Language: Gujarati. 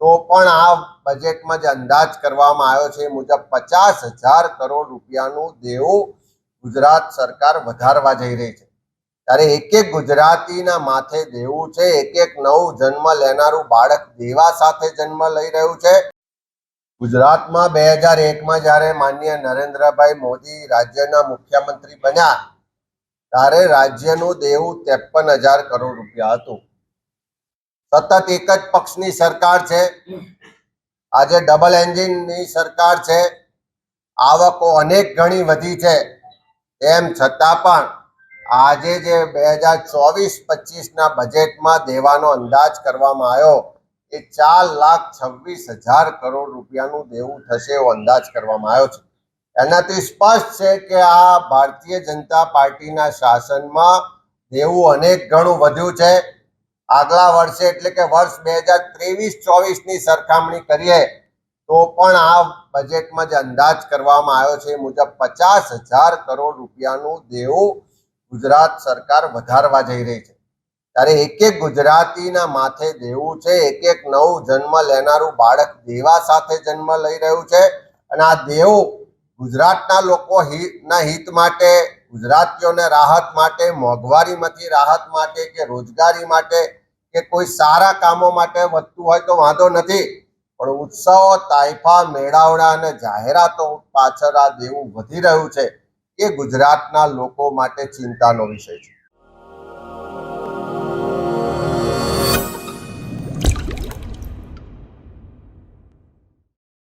તો પણ આ બજેટમાં જે અંદાજ કરવામાં આવ્યો છે મુજબ પચાસ હજાર કરોડ રૂપિયાનું દેવું ગુજરાત સરકાર વધારવા જઈ રહી છે. ત્યારે એક એક ગુજરાતીના માથે દેવું છે, એક એક નવું જન્મ લેનારું બાળક દેવા સાથે જન્મ લઈ રહ્યું છે. ગુજરાતમાં બે હજાર એકમાં જ્યારે માન્ય નરેન્દ્રભાઈ મોદી રાજ્યના મુખ્યમંત્રી બન્યા, ત્યારે રાજ્યનું દેવું ત્રેપન હજાર કરોડ રૂપિયા હતું. સતત એક જ પક્ષની સરકાર છે. આજે ડબલ એન્જિનની સરકાર છે. આવકો અનેક ઘણી વધી છે. તેમ છતાં પણ આજે જે બે હજાર ચોવીસ પચીસના બજેટમાં દેવાનો અંદાજ કરવામાં આવ્યો, એ ચાર લાખ છવ્વીસ હજાર કરોડ રૂપિયાનું દેવું થશે એવો અંદાજ કરવામાં આવ્યો છે. એનાથી સ્પષ્ટ છે કે આ ભારતીય જનતા પાર્ટીના શાસનમાં દેવું અનેક ગણું વધ્યું છે. આગલા વર્ષે એટલે કે વર્ષ બે હજાર ત્રેવીસ, ચોવીસની સરખામણી કરીએ, તો પણ આ બજેટમાં જે અંદાજ કરવામાં આવ્યો છે મુજબ પચાસ હજાર કરોડ રૂપિયાનું દેવું ગુજરાત સરકાર વધારવા જઈ રહી છે. ત્યારે એક એક ગુજરાતીના માથે દેવું છે, એક એક નવું જન્મ લેનારું બાળક દેવા સાથે જન્મ લઈ રહ્યું છે અને આ દેવું ગુજરાતના લોકો હિતના હિત માટે, ગુજરાતીઓને રાહત માટે, મોંઘવારીમાંથી રાહત માટે કે રોજગારી માટે કે કોઈ સારા કામો માટે વધતું હોય તો વાંધો નથી, પણ ઉત્સવો, તાઇફા, મેળાવડા અને જાહેરાતો પાછળ આ દેવું વધી રહ્યું છે, એ ગુજરાતના લોકો માટે ચિંતાનો વિષય છે.